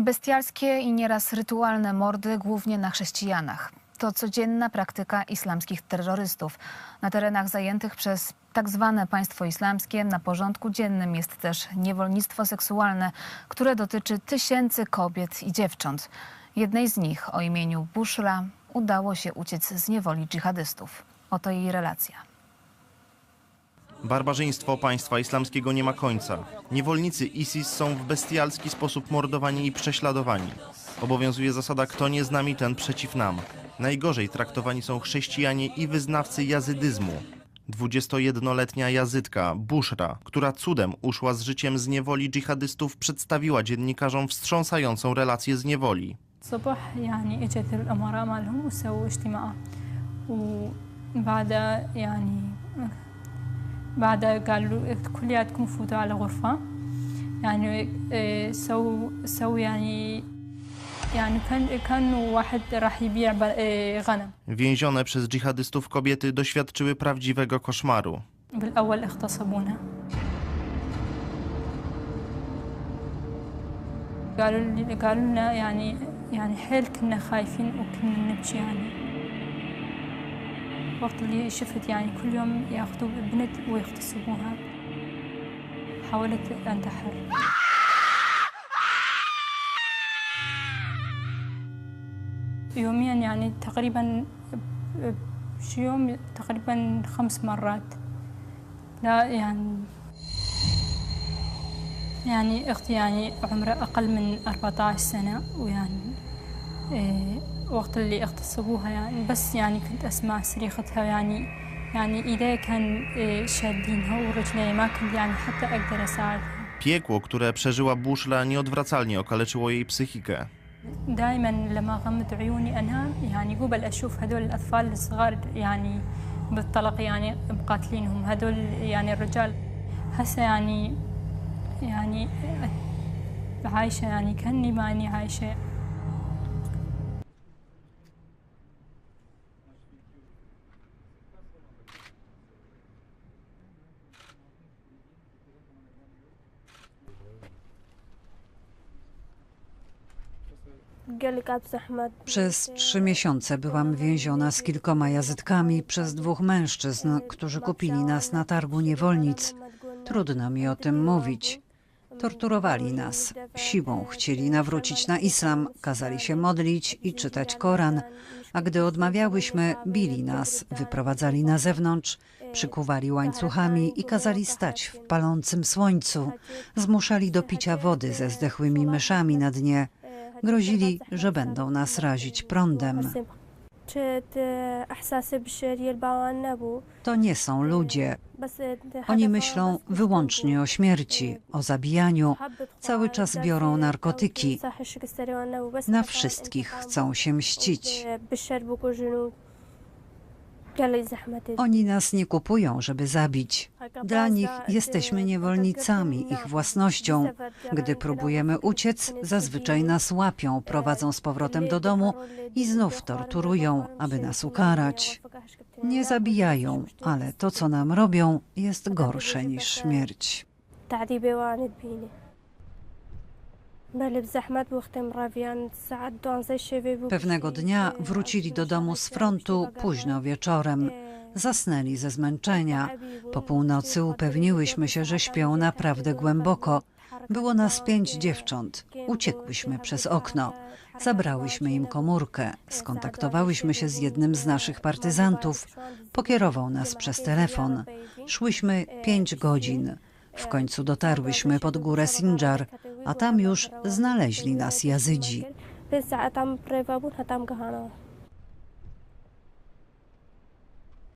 Bestialskie i nieraz rytualne mordy, głównie na chrześcijanach. To codzienna praktyka islamskich terrorystów. Na terenach zajętych przez tak zwane państwo islamskie na porządku dziennym jest też niewolnictwo seksualne, które dotyczy tysięcy kobiet i dziewcząt. Jednej z nich o imieniu Bushra udało się uciec z niewoli dżihadystów. Oto jej relacja. Barbarzyństwo państwa islamskiego nie ma końca. Niewolnicy ISIS są w bestialski sposób mordowani i prześladowani. Obowiązuje zasada kto nie z nami, ten przeciw nam. Najgorzej traktowani są chrześcijanie i wyznawcy jazydyzmu. 21-letnia jazydka Bushra, która cudem uszła z życiem z niewoli dżihadystów, przedstawiła dziennikarzom wstrząsającą relację z niewoli. الصبح يعني بعد قالوا كلياتكم فوتوا على غرفة يعني إيه، سو سو يعني يعني كان كانوا واحد راح يبيع ب- إيه، غنم Więzione przez dżihadystów kobiety doświadczyły prawdziwego koszmaru. بالأول اغتصبونا قالوا لي قالوا لنا يعني يعني حيل كنا خايفين وكنا نبكي يعني وقت اللي شفت يعني كل يوم ياخذوا بنت ويغتصبوها. حاولت انتحر. يوميا يعني تقريبا شي يوم تقريبا خمس مرات. لا يعني يعني أختي يعني عمرها أقل من 14 سنة ويعني وقت اللي اغتصبوها يعني بس يعني كنت أسمع صريختها يعني يعني إيدي كان إيه شادينها ورجلي ما كنت يعني حتى أقدر أساعدها. Piekło, które przeżyła Bushra, nieodwracalnie okaleczyło jej psychikę. دائما لما غمض عيوني أنام يعني قبل أشوف هدول الأطفال الصغار يعني بالطلق يعني مقاتلينهم هدول يعني الرجال. هسه يعني يعني عايشة يعني كأني ما أني عايشة. Przez trzy miesiące byłam więziona z kilkoma jazydkami przez dwóch mężczyzn, którzy kupili nas na targu niewolnic. Trudno mi o tym mówić. Torturowali nas, siłą chcieli nawrócić na islam, kazali się modlić i czytać Koran, a gdy odmawiałyśmy, bili nas, wyprowadzali na zewnątrz, przykuwali łańcuchami i kazali stać w palącym słońcu. Zmuszali do picia wody ze zdechłymi myszami na dnie. Grozili, że będą nas razić prądem. To nie są ludzie. Oni myślą wyłącznie o śmierci, o zabijaniu. Cały czas biorą narkotyki. Na wszystkich chcą się mścić. Oni nas nie kupują, żeby zabić. Dla nich jesteśmy niewolnicami, ich własnością. Gdy próbujemy uciec, zazwyczaj nas łapią, prowadzą z powrotem do domu i znów torturują, aby nas ukarać. Nie zabijają, ale to, co nam robią, jest gorsze niż śmierć. تعذيبي واند بيني Pewnego dnia wrócili do domu z frontu późno wieczorem. Zasnęli ze zmęczenia. Po północy upewniłyśmy się, że śpią naprawdę głęboko. Było nas pięć dziewcząt. Uciekłyśmy przez okno. Zabrałyśmy im komórkę. Skontaktowałyśmy się z jednym z naszych partyzantów. Pokierował nas przez telefon. Szłyśmy pięć godzin. W końcu dotarłyśmy pod górę Sinjar, a tam już znaleźli nas Jazydzi.